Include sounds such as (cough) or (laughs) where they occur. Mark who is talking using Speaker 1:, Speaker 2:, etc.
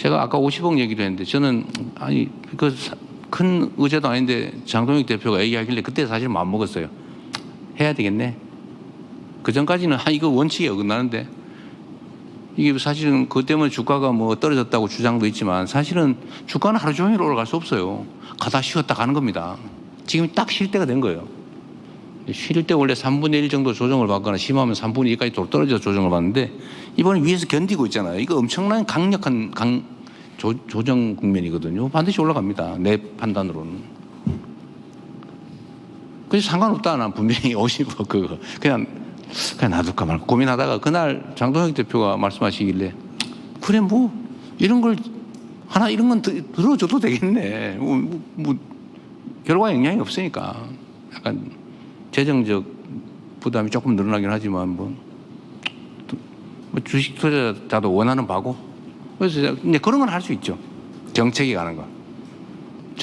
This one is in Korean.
Speaker 1: 제가 아까 50억 얘기를 했는데 저는 아니 그 큰 의제도 아닌데 장동혁 대표가 얘기하길래 그때 사실 마음 먹었어요. 해야 되겠네. 그 전까지는 아 이거 원칙에 어긋나는데 이게 사실은 그것 때문에 주가가 뭐 떨어졌다고 주장도 있지만 사실은 주가는 하루 종일 올라갈 수 없어요. 가다 쉬었다 가는 겁니다. 지금 딱 쉴 때가 된 거예요. 쉴 때 원래 3분의 1 정도 조정을 받거나 심하면 3분의 2까지 또 떨어져서 조정을 받는데 이번에 위에서 견디고 있잖아요. 이거 엄청난 강력한 강 조, 조정 국면이거든요. 반드시 올라갑니다. 내 판단으로는. 그래서 상관없다. 난 분명히 (laughs) 50억 그거. 그냥, 그냥 놔둘까 말까 고민하다가 그날 장동혁 대표가 말씀하시길래 그래 뭐 이런 걸 하나 이런 건 들- 들어줘도 되겠네. 뭐, 뭐, 뭐 결과에 영향이 없으니까 약간 재정적 부담이 조금 늘어나긴 하지만 뭐, 또- 뭐 주식 투자자도 원하는 바고 그래서 이제 그런 건 할 수 있죠. 정책이 가는 거.